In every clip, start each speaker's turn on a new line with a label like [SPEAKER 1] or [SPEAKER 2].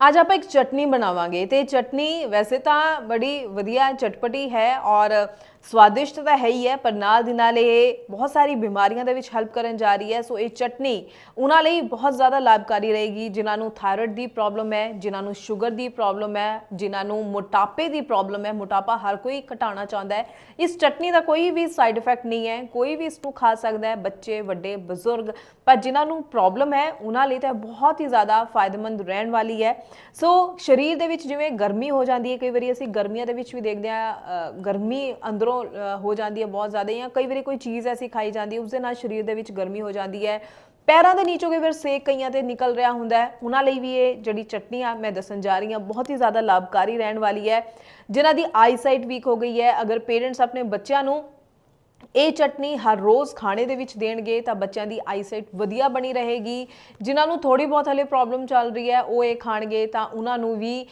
[SPEAKER 1] ਅੱਜ ਆਪਾਂ ਇੱਕ ਚਟਨੀ ਬਣਾਵਾਂਗੇ ਤੇ ਚਟਨੀ ਵੈਸੇ ਤਾਂ ਬੜੀ ਵਧੀਆ ਚਟਪਟੀ ਹੈ ਔਰ ਸਵਾਦਿਸ਼ਟ ਤਾਂ ਹੈ ਹੀ ਹੈ, ਪਰ ਨਾਲ ਦੀ ਨਾਲ ਇਹ ਬਹੁਤ ਸਾਰੀ ਬਿਮਾਰੀਆਂ ਦੇ ਵਿੱਚ ਹੈਲਪ ਕਰਨ ਜਾ ਰਹੀ ਹੈ। ਸੋ ਇਹ ਚਟਨੀ ਉਹਨਾਂ ਲਈ ਬਹੁਤ ਜ਼ਿਆਦਾ ਲਾਭਕਾਰੀ ਰਹੇਗੀ, ਜਿਨ੍ਹਾਂ ਨੂੰ ਥਾਇਰਾਇਡ ਦੀ ਪ੍ਰੋਬਲਮ ਹੈ, ਜਿਨ੍ਹਾਂ ਨੂੰ ਸ਼ੂਗਰ ਦੀ ਪ੍ਰੋਬਲਮ ਹੈ, ਜਿਨ੍ਹਾਂ ਨੂੰ ਮੋਟਾਪੇ ਦੀ ਪ੍ਰੋਬਲਮ ਹੈ। ਮੋਟਾਪਾ ਹਰ ਕੋਈ ਘਟਾਉਣਾ ਚਾਹੁੰਦਾ ਹੈ। ਇਸ ਚਟਨੀ ਦਾ ਕੋਈ ਵੀ ਸਾਈਡ ਇਫੈਕਟ ਨਹੀਂ ਹੈ, ਕੋਈ ਵੀ ਇਸ ਨੂੰ ਖਾ ਸਕਦਾ ਹੈ, ਬੱਚੇ, ਵੱਡੇ, ਬਜ਼ੁਰਗ, ਪਰ ਜਿਨ੍ਹਾਂ ਨੂੰ ਪ੍ਰੋਬਲਮ ਹੈ, ਉਹਨਾਂ ਲਈ ਤਾਂ ਬਹੁਤ ਹੀ ਜ਼ਿਆਦਾ ਫਾਇਦੇਮੰਦ ਰਹਿਣ ਵਾਲੀ ਹੈ। ਸੋ ਸਰੀਰ ਦੇ ਵਿੱਚ ਜਿਵੇਂ ਗਰਮੀ ਹੋ ਜਾਂਦੀ ਹੈ, ਕਈ ਵਾਰੀ ਅਸੀਂ ਗਰਮੀਆਂ ਦੇ ਵਿੱਚ ਵੀ ਦੇਖਦੇ ਹਾਂ ਗਰਮੀ ਅੰਦਰੋਂ ਅ, ਹੋ ਜਾਂਦੀ ਹੈ ਬਹੁਤ ਜ਼ਿਆਦਾ ਜਾਂ ਕਈ ਵਾਰੀ ਕੋਈ ਚੀਜ਼ ਐਸੀ ਖਾਈ ਜਾਂਦੀ ਹੈ ਉਸ ਦੇ ਨਾਲ ਸਰੀਰ ਦੇ ਵਿੱਚ ਗਰਮੀ ਹੋ ਜਾਂਦੀ ਹੈ। ਪੈਰਾਂ ਦੇ ਨੀਚੋਂ ਕਈ ਵਾਰ ਸੇਕ ਕਈਆਂ ਤੇ ਨਿਕਲ ਰਿਹਾ ਹੁੰਦਾ ਹੈ। ਉਹਨਾਂ ਲਈ ਵੀ ਇਹ ਜਿਹੜੀ ਚਟਨੀ ਆ ਮੈਂ ਦੱਸਣ ਜਾ ਰਹੀ ਹਾਂ ਬਹੁਤ ਹੀ ਜ਼ਿਆਦਾ ਲਾਭਕਾਰੀ ਰਹਿਣ ਵਾਲੀ ਹੈ। ਜਿਨ੍ਹਾਂ ਦੀ ਆਈਸਾਈਟ ਵੀਕ ਹੋ ਗਈ ਹੈ। ਅਗਰ ਪੇਰੈਂਟਸ ਆਪਣੇ ਬੱਚਿਆਂ ਨੂੰ ਇਹ ਚਟਨੀ ਹਰ ਰੋਜ਼ ਖਾਣੇ ਦੇ ਵਿੱਚ ਦੇਣਗੇ ਤਾਂ ਬੱਚਿਆਂ ਦੀ ਆਈਸਾਈਟ ਵਧੀਆ ਬਣੀ ਰਹੇਗੀ। ਜਿਨ੍ਹਾਂ ਨੂੰ ਥੋੜੀ ਬਹੁਤ ਹਲੇ ਪ੍ਰੋਬਲਮ ਚੱਲ ਰਹੀ ਹੈ, ਉਹ ਇਹ ਖਾਣਗੇ ਤਾਂ ਉਹਨਾਂ ਨੂੰ ਵੀ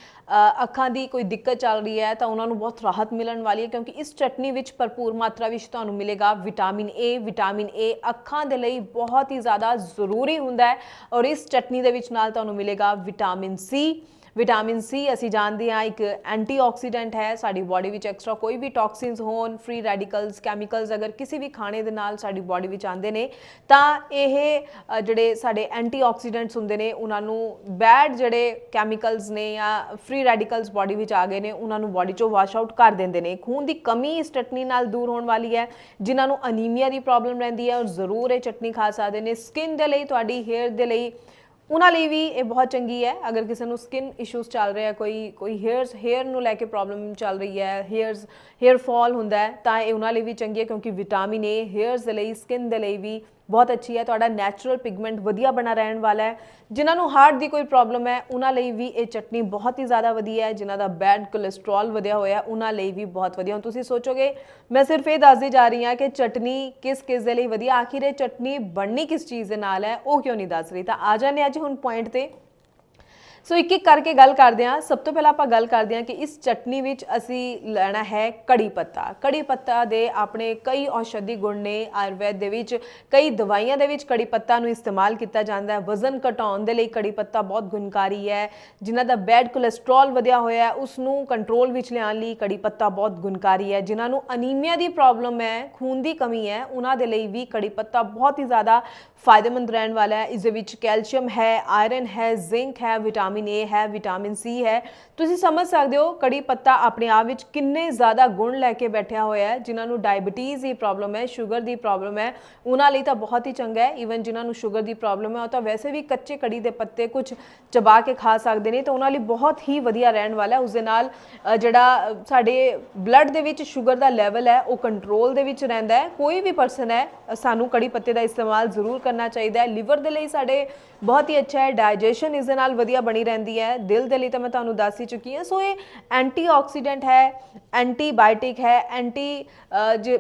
[SPEAKER 1] ਅੱਖਾਂ ਦੀ ਕੋਈ ਦਿੱਕਤ ਚੱਲ ਰਹੀ ਹੈ ਤਾਂ ਉਹਨਾਂ ਨੂੰ ਬਹੁਤ ਰਾਹਤ ਮਿਲਣ ਵਾਲੀ ਹੈ ਕਿਉਂਕਿ ਇਸ ਚਟਨੀ ਵਿੱਚ ਭਰਪੂਰ ਮਾਤਰਾ ਵਿੱਚ ਤੁਹਾਨੂੰ ਮਿਲੇਗਾ ਵਿਟਾਮਿਨ ਏ ਵਿਟਾਮਿਨ ਏ ਅੱਖਾਂ ਦੇ ਲਈ ਬਹੁਤ ਹੀ ਜ਼ਿਆਦਾ ਜ਼ਰੂਰੀ ਹੁੰਦਾ ਹੈ ਔਰ ਇਸ ਚਟਨੀ ਦੇ ਵਿੱਚ ਨਾਲ ਤੁਹਾਨੂੰ ਮਿਲੇਗਾ ਵਿਟਾਮਿਨ ਸੀ ਵਿਟਾਮਿਨ ਸੀ, ਅਸੀਂ ਜਾਣਦੇ ਹਾਂ, ਇੱਕ ਐਂਟੀਆਕਸੀਡੈਂਟ ਹੈ, ਸਾਡੀ ਬਾਡੀ ਵਿੱਚ ਐਕਸਟਰਾ ਕੋਈ ਵੀ ਟੌਕਸਿਨਸ ਹੋਣ ਫ੍ਰੀ ਰੈਡੀਕਲਸ ਕੈਮੀਕਲਸ ਅਗਰ ਕਿਸੇ ਵੀ ਖਾਣੇ ਦੇ ਨਾਲ ਸਾਡੀ ਬਾਡੀ ਵਿੱਚ ਆਉਂਦੇ ਨੇ, ਤਾਂ ਇਹ ਜਿਹੜੇ ਸਾਡੇ ਐਂਟੀਆਕਸੀਡੈਂਟਸ ਹੁੰਦੇ ਨੇ, ਉਹਨਾਂ ਨੂੰ ਬੈਡ ਜਿਹੜੇ ਕੈਮੀਕਲਸ ਨੇ ਜਾਂ ਫ੍ਰੀ ਰੈਡੀਕਲਸ ਬਾਡੀ ਵਿੱਚ ਆ ਗਏ ਨੇ, ਉਹਨਾਂ ਨੂੰ ਬਾਡੀ ਚੋਂ ਵਾਸ਼ ਆਊਟ ਕਰ ਦਿੰਦੇ ਨੇ। ਖੂਨ ਦੀ ਕਮੀ ਇਸ ਚਟਨੀ ਨਾਲ ਦੂਰ ਹੋਣ ਵਾਲੀ ਹੈ, ਜਿਨ੍ਹਾਂ ਨੂੰ ਅਨੀਮੀਆ ਦੀ ਪ੍ਰੋਬਲਮ ਰਹਿੰਦੀ ਹੈ ਔਰ ਜ਼ਰੂਰ ਇਹ ਚਟਨੀ ਖਾ ਸਕਦੇ ਨੇ। ਸਕਿਨ ਦੇ ਲਈ, ਤੁਹਾਡੀ ਹੇਅਰ ਦੇ ਲਈ ਉਹਨਾਂ ਲਈ ਵੀ ਇਹ ਬਹੁਤ ਚੰਗੀ ਹੈ। ਅਗਰ ਕਿਸੇ ਨੂੰ ਸਕਿਨ ਇਸ਼ੂਸ ਚੱਲ ਰਿਹਾ ਕੋਈ ਕੋਈ ਹੇਅਰਸ ਹੇਅਰ ਨੂੰ ਲੈ ਕੇ ਪ੍ਰੋਬਲਮ ਚੱਲ ਰਹੀ ਹੈ ਹੇਅਰਸ ਹੇਅਰ ਫਾਲ ਹੁੰਦਾ ਹੈ, ਤਾਂ ਇਹ ਉਹਨਾਂ ਲਈ ਵੀ ਚੰਗੀ ਹੈ ਕਿਉਂਕਿ ਵਿਟਾਮਿਨ ਏ ਹੇਅਰਸ ਦੇ ਲਈ ਸਕਿਨ ਦੇ ਲਈ ਵੀ ਬਹੁਤ ਅੱਛੀ ਹੈ, ਤੁਹਾਡਾ ਨੈਚੁਰਲ ਪਿਗਮੈਂਟ ਵਧੀਆ ਬਣਾ ਰਹਿਣ ਵਾਲਾ ਹੈ। ਜਿਨ੍ਹਾਂ ਨੂੰ ਹਾਰਟ ਦੀ ਕੋਈ ਪ੍ਰੋਬਲਮ ਹੈ, ਉਹਨਾਂ ਲਈ ਵੀ ਇਹ ਚਟਨੀ ਬਹੁਤ ਹੀ ਜ਼ਿਆਦਾ ਵਧੀਆ ਹੈ। ਜਿਨ੍ਹਾਂ ਦਾ ਬੈਡ ਕੋਲੇਸਟ੍ਰੋਲ ਵਧਿਆ ਹੋਇਆ ਉਹਨਾਂ ਲਈ ਵੀ ਬਹੁਤ ਵਧੀਆ। ਹੁਣ ਤੁਸੀਂ ਸੋਚੋਗੇ, ਮੈਂ ਸਿਰਫ ਇਹ ਦੱਸਦੀ ਜਾ ਰਹੀ ਹਾਂ ਕਿ ਚਟਨੀ ਕਿਸ ਕਿਸ ਦੇ ਲਈ ਵਧੀਆ, ਆਖਿਰ ਇਹ ਚਟਨੀ ਬਣਨੀ ਕਿਸ ਚੀਜ਼ ਦੇ ਨਾਲ ਹੈ, ਉਹ ਕਿਉਂ ਨਹੀਂ ਦੱਸ ਰਹੀ? ਤਾਂ ਆ ਜਾਂਦੇ ਅੱਜ ਹੁਣ ਪੁਆਇੰਟ ਤੇ। ਸੋ ਇੱਕ ਇੱਕ ਕਰਕੇ ਗੱਲ ਕਰਦੇ ਹਾਂ। ਸਭ ਤੋਂ ਪਹਿਲਾਂ ਆਪਾਂ ਗੱਲ ਕਰਦੇ ਹਾਂ ਕਿ ਇਸ ਚਟਨੀ ਵਿੱਚ ਅਸੀਂ ਲੈਣਾ ਹੈ ਕੜੀ ਪੱਤਾ। ਕੜੀ ਪੱਤਾ ਦੇ ਆਪਣੇ ਕਈ ਔਸ਼ਧੀ ਗੁਣ ਨੇ। ਆਯੁਰਵੈਦ ਦੇ ਵਿੱਚ ਕਈ ਦਵਾਈਆਂ ਦੇ ਵਿੱਚ ਕੜੀ ਪੱਤਾ ਨੂੰ ਇਸਤੇਮਾਲ ਕੀਤਾ ਜਾਂਦਾ ਹੈ। ਵਜ਼ਨ ਘਟਾਉਣ ਦੇ ਲਈ ਕੜੀ ਪੱਤਾ ਬਹੁਤ ਗੁਣਕਾਰੀ ਹੈ। ਜਿਨ੍ਹਾਂ ਦਾ ਬੈਡ ਕੋਲੇਸਟ੍ਰੋਲ ਵਧਿਆ ਹੋਇਆ ਹੈ, ਉਸ ਨੂੰ ਕੰਟਰੋਲ ਵਿੱਚ ਲਿਆਉਣ ਲਈ ਕੜੀ ਪੱਤਾ ਬਹੁਤ ਗੁਣਕਾਰੀ ਹੈ। ਜਿਨ੍ਹਾਂ ਨੂੰ ਅਨੀਮੀਆ ਦੀ ਪ੍ਰੋਬਲਮ ਹੈ, ਖੂਨ ਦੀ ਕਮੀ ਹੈ, ਉਹਨਾਂ ਦੇ ਲਈ ਵੀ ਕੜੀ ਪੱਤਾ ਬਹੁਤ ਹੀ ਜ਼ਿਆਦਾ ਫਾਇਦੇਮੰਦ ਰਹਿਣ ਵਾਲਾ ਹੈ। ਇਸ ਦੇ ਵਿੱਚ ਕੈਲਸ਼ੀਅਮ ਹੈ ਆਇਰਨ ਹੈ ਜ਼ਿੰਕ ਹੈ ਵਿਟਾਮਿਨ ਏ ਹੈ, ਵਿਟਾਮਿਨ ਸੀ ਹੈ। ਤੁਸੀਂ ਸਮਝ ਸਕਦੇ ਹੋ ਕੜੀ ਪੱਤਾ ਆਪਣੇ ਆਪ ਵਿੱਚ ਕਿੰਨੇ ਜ਼ਿਆਦਾ ਗੁਣ ਲੈ ਕੇ ਬੈਠਿਆ ਹੋਇਆ ਹੈ, ਜਿਨ੍ਹਾਂ ਨੂੰ ਡਾਇਬੀਟੀਜ਼ ਦੀ ਪ੍ਰੋਬਲਮ ਹੈ ਸ਼ੂਗਰ ਦੀ ਪ੍ਰੋਬਲਮ ਹੈ। ਉਹਨਾਂ ਲਈ ਤਾਂ ਬਹੁਤ ਹੀ ਚੰਗਾ ਹੈ। ਈਵਨ ਜਿਨ੍ਹਾਂ ਨੂੰ ਸ਼ੂਗਰ ਦੀ ਪ੍ਰੋਬਲਮ ਹੈ, ਉਹ ਤਾਂ ਵੈਸੇ ਵੀ ਕੱਚੇ ਕੜੀ ਦੇ ਪੱਤੇ ਕੁਝ ਚਬਾ ਕੇ ਖਾ ਸਕਦੇ ਨੇ, ਤਾਂ ਉਹਨਾਂ ਲਈ ਬਹੁਤ ਹੀ ਵਧੀਆ ਰਹਿਣ ਵਾਲਾ ਹੈ। ਉਸ ਦੇ ਨਾਲ ਜਿਹੜਾ ਸਾਡੇ ਬਲੱਡ ਦੇ ਵਿੱਚ ਸ਼ੂਗਰ ਦਾ ਲੈਵਲ ਹੈ, ਉਹ ਕੰਟਰੋਲ ਦੇ ਵਿੱਚ ਰਹਿੰਦਾ ਹੈ। ਕੋਈ ਵੀ ਪਰਸਨ ਹੈ ਸਾਨੂੰ ਕੜੀ ਪੱਤੇ ਦਾ ਇਸਤੇਮਾਲ ਜ਼ਰੂਰ ਕਰਨਾ ਚਾਹੀਦਾ ਹੈ। ਲਿਵਰ ਦੇ ਲਈ ਸਾਡੇ ਬਹੁਤ ਹੀ ਅੱਛਾ ਹੈ। ਡਾਈਜੈਸ਼ਨ ਇਸ ਦੇ ਨਾਲ ਵਧੀਆ ਬਣੀ ਰਹਿੰਦੀ ਹੈ। ਦਿਲ ਦੇ ਲਈ ਤਾਂ ਮੈਂ ਤੁਹਾਨੂੰ ਦੱਸ ਹੀ ਚੁੱਕੀ ਹਾਂ। ਸੋ ਇਹ ਐਂਟੀਆਕਸੀਡੈਂਟ ਹੈ, ਐਂਟੀਬਾਇਓਟਿਕ ਹੈ, ਐਂਟੀ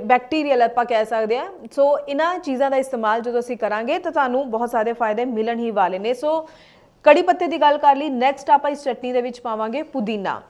[SPEAKER 1] ਬੈਕਟੀਰੀਅਲ ਆਪਾਂ ਕਹਿ ਸਕਦੇ ਹਾਂ। ਸੋ ਇਹਨਾਂ ਚੀਜ਼ਾਂ ਦਾ ਇਸਤੇਮਾਲ ਜਦੋਂ ਅਸੀਂ ਕਰਾਂਗੇ ਤਾਂ ਤੁਹਾਨੂੰ ਬਹੁਤ ਸਾਰੇ ਫਾਇਦੇ ਮਿਲਣ ਹੀ ਵਾਲੇ ਨੇ। ਸੋ ਕੜੀ ਪੱਤੇ ਦੀ ਗੱਲ ਕਰ ਲਈ। ਨੈਕਸਟ ਆਪਾਂ ਇਸ ਚਟਨੀ ਦੇ ਵਿੱਚ ਪਾਵਾਂਗੇ ਪੁਦੀਨਾ।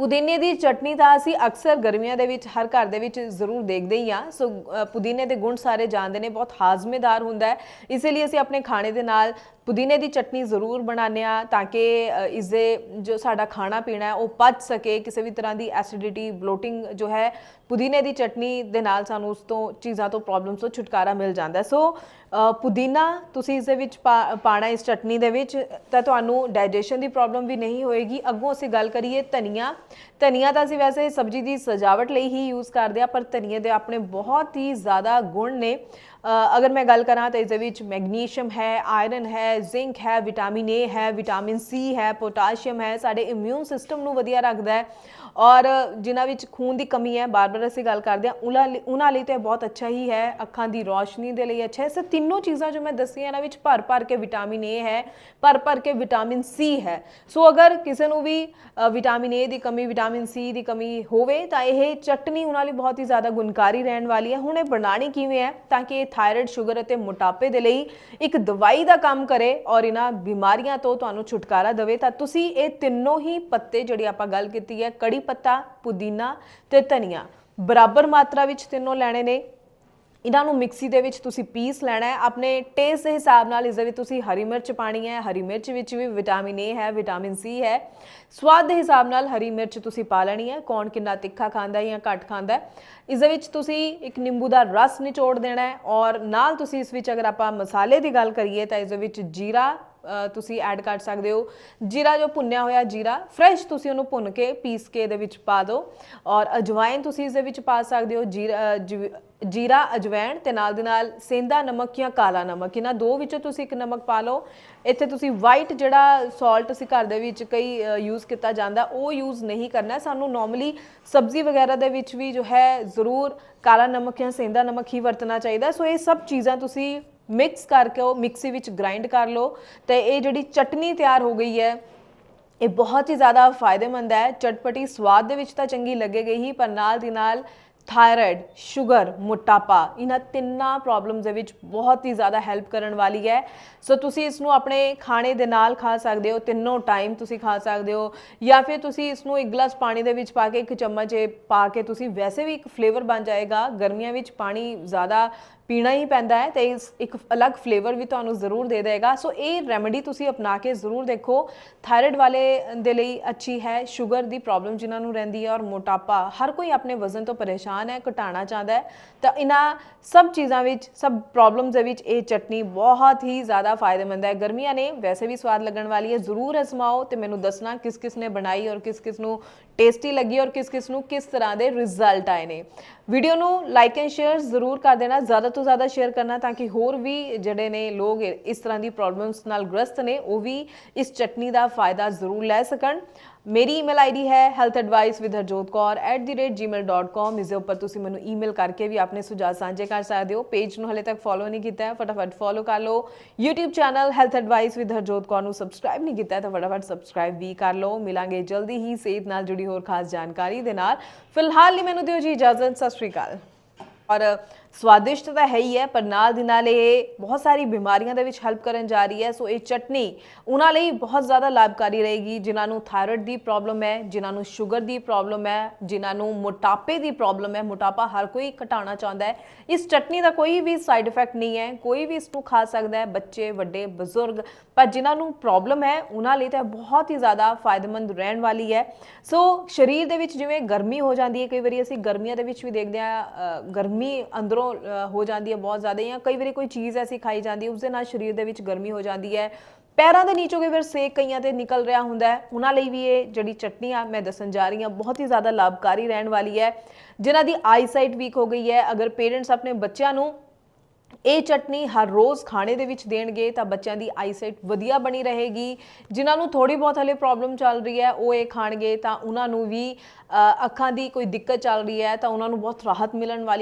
[SPEAKER 1] ਪੁਦੀਨੇ ਦੀ ਚਟਨੀ ਤਾਂ ਅਸੀਂ ਅਕਸਰ ਗਰਮੀਆਂ ਦੇ ਵਿੱਚ ਹਰ ਘਰ ਦੇ ਵਿੱਚ ਜ਼ਰੂਰ ਦੇਖਦੇ ਹੀ ਆ ਸੋ ਪੁਦੀਨੇ ਦੇ ਗੁਣ ਸਾਰੇ ਜਾਣਦੇ ਨੇ ਬਹੁਤ ਹਾਜ਼ਮੇਦਾਰ ਹੁੰਦਾ ਹੈ। ਇਸੇ ਲਈ ਅਸੀਂ ਆਪਣੇ ਖਾਣੇ ਦੇ ਨਾਲ ਪੁਦੀਨੇ ਦੀ ਚਟਨੀ ਜ਼ਰੂਰ ਬਣਾਉਂਦੇ ਆ ਤਾਂ ਕਿ ਅ, ਇਸ ਦੇ ਜੋ ਸਾਡਾ ਖਾਣਾ ਪੀਣਾ ਹੈ ਉਹ ਪਚ ਸਕੇ। ਕਿਸੇ ਵੀ ਤਰ੍ਹਾਂ ਦੀ ਐਸਿਡਿਟੀ ਬਲੋਟਿੰਗ ਜੋ ਹੈ ਪੁਦੀਨੇ ਦੀ ਚਟਨੀ ਦੇ ਨਾਲ ਸਾਨੂੰ ਉਸ ਤੋਂ ਚੀਜ਼ਾਂ ਤੋਂ ਪ੍ਰੋਬਲਮਸ ਤੋਂ ਛੁਟਕਾਰਾ ਮਿਲ ਜਾਂਦਾ ਸੋ ਪੁਦੀਨਾ ਤੁਸੀਂ ਇਸ ਦੇ ਵਿੱਚ ਪਾ- ਪਾਣਾ ਇਸ ਚਟਨੀ ਦੇ ਵਿੱਚ ਤਾਂ ਤੁਹਾਨੂੰ ਡਾਈਜੈਸ਼ਨ ਦੀ ਪ੍ਰੋਬਲਮ ਵੀ ਨਹੀਂ ਹੋਏਗੀ। ਅੱਗੋਂ ਅਸੀਂ ਗੱਲ ਕਰੀਏ ਧਨੀਆ ਧਨੀਆ ਤਾਂ ਅਸੀਂ ਵੈਸੇ ਸਬਜ਼ੀ ਦੀ ਸਜਾਵਟ ਲਈ ਹੀ ਯੂਜ਼ ਕਰਦੇ ਆ ਪਰ ਧਨੀਏ ਦੇ ਆਪਣੇ ਬਹੁਤ ਹੀ ਜ਼ਿਆਦਾ ਗੁਣ ਨੇ। ਅਗਰ ਮੈਂ ਗੱਲ ਕਰਾਂ ਤਾਂ ਇਸ ਦੇ ਵਿੱਚ ਮੈਗਨੀਸ਼ੀਅਮ ਹੈ, ਆਇਰਨ ਹੈ ਜ਼ਿੰਕ ਹੈ, ਵਿਟਾਮਿਨ ਏ ਹੈ, ਵਿਟਾਮਿਨ ਸੀ ਹੈ, ਪੋਟਾਸ਼ੀਅਮ ਹੈ, ਸਾਡੇ ਇਮਿਊਨ ਸਿਸਟਮ ਨੂੰ ਵਧੀਆ ਰੱਖਦਾ ਹੈ। ਔਰ ਜਿਨ੍ਹਾਂ ਵਿੱਚ ਖੂਨ ਦੀ ਕਮੀ ਹੈ, ਬਾਰ-ਬਾਰ ਅਸੀਂ ਗੱਲ ਕਰਦੇ ਹਾਂ, ਉਹਨਾਂ ਲਈ ਉਹਨਾਂ ਲਈ ਤਾਂ ਇਹ ਬਹੁਤ ਅੱਛਾ ਹੀ ਹੈ, ਅੱਖਾਂ ਦੀ ਰੋਸ਼ਨੀ ਦੇ ਲਈ ਅੱਛਾ ਹੈ। ਸੋ ਤਿੰਨੋਂ ਚੀਜ਼ਾਂ ਜੋ ਮੈਂ ਦੱਸੀਆਂ, ਇਹਨਾਂ ਵਿੱਚ ਭਰ-ਭਰ ਕੇ ਵਿਟਾਮਿਨ ਏ ਹੈ, ਭਰ-ਭਰ ਕੇ ਵਿਟਾਮਿਨ ਸੀ ਹੈ। ਸੋ ਅਗਰ ਕਿਸੇ ਨੂੰ ਵੀ ਵਿਟਾਮਿਨ ਏ ਦੀ ਕਮੀ, ਵਿਟਾਮਿਨ ਸੀ ਦੀ ਕਮੀ ਹੋਵੇ, ਤਾਂ ਇਹ ਚਟਨੀ ਉਹਨਾਂ ਲਈ ਬਹੁਤ ਹੀ ਜ਼ਿਆਦਾ ਗੁਣਕਾਰੀ ਰਹਿਣ ਵਾਲੀ ਹੈ। ਹੁਣ ਇਹ ਬਣਾਣੀ ਕਿਵੇਂ ਹੈ, ਤਾਂ ਕਿ ਇਹ ਥਾਇਰਾਇਡ, ਸ਼ੂਗਰ ਅਤੇ ਮੋਟਾਪੇ ਦੇ ਲਈ ਇੱਕ ਦਵਾਈ ਦਾ ਕੰਮ ਕਰੇ ਔਰ ਇਹਨਾਂ ਬਿਮਾਰੀਆਂ ਤੋਂ ਤੁਹਾਨੂੰ ਛੁਟਕਾਰਾ ਦੇਵੇ। ਤਾਂ ਤੁਸੀਂ ਇਹ ਤਿੰਨੋਂ ਹੀ ਪੱਤੇ ਜਿਹੜੀ ਆਪਾਂ ਗੱਲ ਕੀਤੀ ਹੈ, ਕੜੀ ਪੱਤਾ, ਪੁਦੀਨਾ ਤੇ ਧਨੀਆ। ਬਰਾਬਰ ਮਾਤਰਾ ਵਿੱਚ ਤਿੰਨੋਂ ਲੈਣੇ ਨੇ। ਇਹਨਾਂ ਨੂੰ ਮਿਕਸੀ ਦੇ ਵਿੱਚ ਤੁਸੀਂ ਪੀਸ ਲੈਣਾ ਹੈ। ਆਪਣੇ ਟੇਸਟ ਦੇ ਹਿਸਾਬ ਨਾਲ ਇਸ ਦੇ ਵਿੱਚ ਤੁਸੀਂ ਹਰੀ ਮਿਰਚ ਪਾਣੀ ਹੈ। ਹਰੀ ਮਿਰਚ ਵਿੱਚ ਵੀ ਵਿਟਾਮਿਨ ਏ ਹੈ ਵਿਟਾਮਿਨ ਸੀ ਹੈ। ਸਵਾਦ ਦੇ ਹਿਸਾਬ ਨਾਲ ਹਰੀ ਮਿਰਚ ਤੁਸੀਂ ਪਾ ਲੈਣੀ ਹੈ। ਕੌਣ ਕਿੰਨਾ ਤਿੱਖਾ ਖਾਂਦਾ ਹੈ ਜਾਂ ਘੱਟ ਖਾਂਦਾ ਹੈ। ਇਸ ਦੇ ਵਿੱਚ ਤੁਸੀਂ ਇੱਕ ਨਿੰਬੂ ਦਾ ਰਸ ਨਿਚੋੜ ਦੇਣਾ ਹੈ। ਔਰ ਨਾਲ ਤੁਸੀਂ ਇਸ ਵਿੱਚ ਅਗਰ ਆਪਾਂ ਮਸਾਲੇ ਦੀ ਗੱਲ ਕਰੀਏ ਤਾਂ ਇਸ ਦੇ ਵਿੱਚ ਜੀਰਾ ਤੁਸੀਂ ਐਡ ਕਰ ਸਕਦੇ ਹੋ। ਜੀਰਾ ਜੋ ਭੁੰਨਿਆ ਹੋਇਆ ਜੀਰਾ ਫਰੈਸ਼ ਤੁਸੀਂ ਉਹਨੂੰ ਭੁੰਨ ਕੇ ਪੀਸ ਕੇ ਇਹਦੇ ਵਿੱਚ ਪਾ ਦਿਓ। ਔਰ ਅਜਵਾਇਨ ਤੁਸੀਂ ਇਸ ਦੇ ਵਿੱਚ ਪਾ ਸਕਦੇ ਹੋ। ਜੀਰਾ ਜਿਵ- ਜੀਰਾ, ਅਜਵਾਇਣ ਤੇ ਨਾਲ ਦੀ ਨਾਲ ਸੇਂਦਾ ਨਮਕ ਜਾਂ ਕਾਲਾ ਨਮਕ। ਇਹਨਾਂ ਦੋ ਵਿੱਚੋਂ ਤੁਸੀਂ ਇੱਕ ਨਮਕ ਪਾ ਲਓ। ਇੱਥੇ ਤੁਸੀਂ ਵਾਈਟ ਜਿਹੜਾ ਸਾਲਟ ਅਸੀਂ ਘਰ ਦੇ ਵਿੱਚ ਕਈ ਯੂਜ਼ ਕੀਤਾ ਜਾਂਦਾ, ਉਹ ਯੂਜ਼ ਨਹੀਂ ਕਰਨਾ। ਸਾਨੂੰ ਨਾਰਮਲੀ ਸਬਜ਼ੀ ਵਗੈਰਾ ਦੇ ਵਿੱਚ ਵੀ ਜੋ ਹੈ ਜ਼ਰੂਰ ਕਾਲਾ ਨਮਕ ਜਾਂ ਸੇਂਦਾ ਨਮਕ ਹੀ ਵਰਤਣਾ ਚਾਹੀਦਾ। ਸੋ ਇਹ ਸਭ ਚੀਜ਼ਾਂ ਤੁਸੀਂ ਮਿਕਸ ਕਰਕੇ ਉਹ ਮਿਕਸੀ ਵਿੱਚ ਗ੍ਰਾਈਂਡ ਕਰ ਲਓ ਤੇ ਇਹ ਜਿਹੜੀ ਚਟਨੀ ਤਿਆਰ ਹੋ ਗਈ ਹੈ, ਇਹ ਬਹੁਤ ਹੀ ਜ਼ਿਆਦਾ ਫਾਇਦੇਮੰਦ ਹੈ। ਚਟਪਟੀ ਸਵਾਦ ਦੇ ਵਿੱਚ ਤਾਂ ਚੰਗੀ ਲੱਗੇਗੀ ਹੀ, ਪਰ ਨਾਲ ਦੀ ਨਾਲ ਥਾਇਰਾਇਡ ਸ਼ੂਗਰ ਮੋਟਾਪਾ, ਇਹਨਾਂ ਤਿੰਨਾਂ ਪ੍ਰੋਬਲਮਸ ਦੇ ਵਿੱਚ ਬਹੁਤ ਹੀ ਜ਼ਿਆਦਾ ਹੈਲਪ ਕਰਨ ਵਾਲੀ ਹੈ। ਸੋ ਤੁਸੀਂ ਇਸ ਨੂੰ ਆਪਣੇ ਖਾਣੇ ਦੇ ਨਾਲ ਖਾ ਸਕਦੇ ਹੋ, ਤਿੰਨੋਂ ਟਾਈਮ ਤੁਸੀਂ ਖਾ ਸਕਦੇ ਹੋ, ਜਾਂ ਫਿਰ ਤੁਸੀਂ ਇਸ ਨੂੰ ਇੱਕ ਗਲਾਸ ਪਾਣੀ ਦੇ ਵਿੱਚ ਪਾ ਕੇ ਇੱਕ ਚਮਚ ਪਾ ਕੇ ਤੁਸੀਂ ਵੈਸੇ ਵੀ ਇੱਕ ਫਲੇਵਰ ਬਣ ਜਾਏਗਾ। ਗਰਮੀਆਂ ਵਿੱਚ ਪਾਣੀ ਜ਼ਿਆਦਾ ਪੀਣਾ ਹੀ ਪੈਂਦਾ ਹੈ ਤੇ ਇਸ ਇੱਕ ਅਲੱਗ ਫਲੇਵਰ ਵੀ ਤੁਹਾਨੂੰ ਜ਼ਰੂਰ ਦੇ ਦੇਗਾ। ਸੋ ਇਹ ਰੈਮੇਡੀ ਤੁਸੀਂ ਅਪਣਾ ਕੇ ਜ਼ਰੂਰ ਦੇਖੋ। ਥਾਇਰਾਇਡ ਵਾਲੇ ਦੇ ਲਈ ਅੱਛੀ ਹੈ ਸ਼ੂਗਰ ਦੀ ਪ੍ਰੋਬਲਮ ਜਿਨ੍ਹਾਂ ਨੂੰ ਰਹਿੰਦੀ ਹੈ ਔਰ ਮੋਟਾਪਾ, ਹਰ ਕੋਈ ਆਪਣੇ ਵਜ਼ਨ ਤੋਂ ਪਰੇਸ਼ਾਨ ਹੈ, ਘਟਾਉਣਾ ਚਾਹੁੰਦਾ ਹੈ। ਤਾਂ ਇਹਨਾਂ ਸਭ ਚੀਜ਼ਾਂ ਵਿੱਚ, ਸਭ ਪ੍ਰੋਬਲਮਸ ਦੇ ਵਿੱਚ ਇਹ ਚਟਨੀ ਬਹੁਤ ਹੀ ਜ਼ਿਆਦਾ ਫਾਇਦੇਮੰਦ ਹੈ। ਗਰਮੀਆਂ ਨੇ ਵੈਸੇ ਵੀ ਸਵਾਦ ਲੱਗਣ ਵਾਲੀ ਹੈ, ਜ਼ਰੂਰ ਅਜ਼ਮਾਓ ਤੇ ਮੈਨੂੰ ਦੱਸਣਾ ਕਿਸ ਕਿਸ ਨੇ ਬਣਾਈ ਔਰ ਕਿਸ ਕਿਸ ਨੂੰ ਟੇਸਟੀ ਲੱਗੀ ਔਰ ਕਿਸ ਕਿਸ ਨੂੰ ਕਿਸ ਤਰ੍ਹਾਂ ਦੇ ਰਿਜ਼ਲਟ ਆਏ ਨੇ। ਵੀਡੀਓ ਨੂੰ ਲਾਈਕ ਐਂਡ ਸ਼ੇਅਰ ਜ਼ਰੂਰ ਕਰ ਦੇਣਾ। ਜ਼ਿਆਦਾ ਤੋਂ ਜ਼ਿਆਦਾ ਸ਼ੇਅਰ ਕਰਨਾ ਤਾਂ ਕਿ ਹੋਰ ਵੀ ਜਿਹੜੇ ਨੇ ਲੋਕ ਇਸ ਤਰ੍ਹਾਂ ਦੀ ਪ੍ਰੋਬਲਮਸ ਨਾਲ ਗ੍ਰਸਤ ਨੇ, ਉਹ ਵੀ ਇਸ ਚਟਨੀ ਦਾ ਫਾਇਦਾ ਜ਼ਰੂਰ ਲੈ ਸਕਣ। ਮੇਰੀ ਈਮੇਲ ਆਈਡੀ ਹੈ healthadvice.harjotkaur@gmail.com ਇਸ ਦੇ ਉੱਪਰ ਤੁਸੀਂ ਮੈਨੂੰ ਈਮੇਲ ਕਰਕੇ ਵੀ ਆਪਣੇ ਸੁਝਾਅ ਸਾਂਝੇ ਕਰ ਸਕਦੇ ਹੋ। ਪੇਜ ਨੂੰ ਹਲੇ ਤੱਕ ਫੋਲੋ ਨਹੀਂ ਕੀਤਾ ਹੈ, ਫਟਾਫਟ ਫੋਲੋ ਕਰ ਲਓ। YouTube channel health advice with Harjot Kaur ਨੂੰ ਸਬਸਕ੍ਰਾਈਬ ਨਹੀਂ ਕੀਤਾ ਤਾਂ ਫਟਾਫਟ ਸਬਸਕ੍ਰਾਈਬ ਵੀ ਕਰ ਲਓ। ਮਿਲਾਂਗੇ ਜਲਦੀ ਹੀ ਸਿਹਤ ਨਾਲ ਜੁੜੀ ਹੋਰ ਖਾਸ ਜਾਣਕਾਰੀ ਦੇ ਨਾਲ। ਫਿਲਹਾਲ ਲਈ ਮੈਨੂੰ ਦਿਓ ਜੀ ਇਜਾਜ਼ਤ, ਸਤਿ ਸ਼੍ਰੀ ਅਕਾਲ। ਔਰ ਸਵਾਦਿਸ਼ਟ ਤਾਂ ਹੈ ਹੀ ਹੈ, ਪਰ ਨਾਲ ਦੀ ਨਾਲ ਇਹ ਬਹੁਤ ਸਾਰੀ ਬਿਮਾਰੀਆਂ ਦੇ ਵਿੱਚ ਹੈਲਪ ਕਰਨ ਜਾ ਰਹੀ ਹੈ। ਸੋ ਇਹ ਚਟਨੀ ਉਹਨਾਂ ਲਈ ਬਹੁਤ ਜ਼ਿਆਦਾ ਲਾਭਕਾਰੀ ਰਹੇਗੀ, ਜਿਨ੍ਹਾਂ ਨੂੰ ਥਾਇਰਾਇਡ ਦੀ ਪ੍ਰੋਬਲਮ ਹੈ, ਜਿਨ੍ਹਾਂ ਨੂੰ ਸ਼ੂਗਰ ਦੀ ਪ੍ਰੋਬਲਮ ਹੈ, ਜਿਨ੍ਹਾਂ ਨੂੰ ਮੋਟਾਪੇ ਦੀ ਪ੍ਰੋਬਲਮ ਹੈ। ਮੋਟਾਪਾ ਹਰ ਕੋਈ ਘਟਾਉਣਾ ਚਾਹੁੰਦਾ ਹੈ। ਇਸ ਚਟਨੀ ਦਾ ਕੋਈ ਵੀ ਸਾਈਡ ਇਫੈਕਟ ਨਹੀਂ ਹੈ, ਕੋਈ ਵੀ ਇਸ ਨੂੰ ਖਾ ਸਕਦਾ ਹੈ, ਬੱਚੇ, ਵੱਡੇ, ਬਜ਼ੁਰਗ, ਪਰ ਜਿਨ੍ਹਾਂ ਨੂੰ ਪ੍ਰੋਬਲਮ ਹੈ, ਉਹਨਾਂ ਲਈ ਤਾਂ ਬਹੁਤ ਹੀ ਜ਼ਿਆਦਾ ਫਾਇਦੇਮੰਦ ਰਹਿਣ ਵਾਲੀ ਹੈ। ਸੋ ਸਰੀਰ ਦੇ ਵਿੱਚ ਜਿਵੇਂ ਗਰਮੀ ਹੋ ਜਾਂਦੀ ਹੈ, ਕਈ ਵਾਰੀ ਅਸੀਂ ਗਰਮੀਆਂ ਦੇ ਵਿੱਚ ਵੀ ਦੇਖਦੇ ਹਾਂ ਗਰਮੀ ਗਰਮੀ ਅੰਦਰੋਂ ਹੋ ਜਾਂਦੀ ਹੈ ਬਹੁਤ ਜ਼ਿਆਦਾ ਜਾਂ ਕਈ ਵਾਰੀ ਕੋਈ ਚੀਜ਼ ਐਸੀ ਖਾਈ ਜਾਂਦੀ ਹੈ ਉਸ ਦੇ ਨਾਲ ਸਰੀਰ ਦੇ ਵਿੱਚ ਗਰਮੀ ਹੋ ਜਾਂਦੀ ਹੈ। ਪੈਰਾਂ ਦੇ ਨੀਚੋਂ ਕਈ ਵਾਰ ਸੇਕ ਕਈਆਂ ਤੇ ਨਿਕਲ ਰਿਹਾ ਹੁੰਦਾ ਹੈ। ਉਹਨਾਂ ਲਈ ਵੀ ਇਹ ਜਿਹੜੀ ਚਟਨੀ ਆ, ਮੈਂ ਦੱਸਣ ਜਾ ਰਹੀ ਹਾਂ, ਬਹੁਤ ਹੀ ਜ਼ਿਆਦਾ ਲਾਭਕਾਰੀ ਰਹਿਣ ਵਾਲੀ ਹੈ। ਜਿਨ੍ਹਾਂ ਦੀ ਆਈਸਾਈਟ ਵੀਕ ਹੋ ਗਈ ਹੈ। ਅਗਰ ਪੇਰੈਂਟਸ ਆਪਣੇ ਬੱਚਿਆਂ ਨੂੰ ਇਹ ਚਟਨੀ ਹਰ ਰੋਜ਼ ਖਾਣੇ ਦੇ ਵਿੱਚ ਦੇਣਗੇ, ਤਾਂ ਬੱਚਿਆਂ ਦੀ ਆਈਸਾਈਟ ਵਧੀਆ ਬਣੀ ਰਹੇਗੀ। ਜਿਨ੍ਹਾਂ ਨੂੰ ਥੋੜੀ ਬਹੁਤ ਹਲੇ ਪ੍ਰੋਬਲਮ ਚੱਲ ਰਹੀ ਹੈ, ਉਹ ਇਹ ਖਾਣਗੇ, ਤਾਂ ਉਹਨਾਂ ਨੂੰ ਵੀ ਅੱਖਾਂ ਦੀ ਕੋਈ ਦਿੱਕਤ ਚੱਲ ਰਹੀ ਹੈ, ਤਾਂ ਉਹਨਾਂ ਨੂੰ ਬਹੁਤ ਰਾਹਤ ਮਿਲਣ ਵਾਲੀ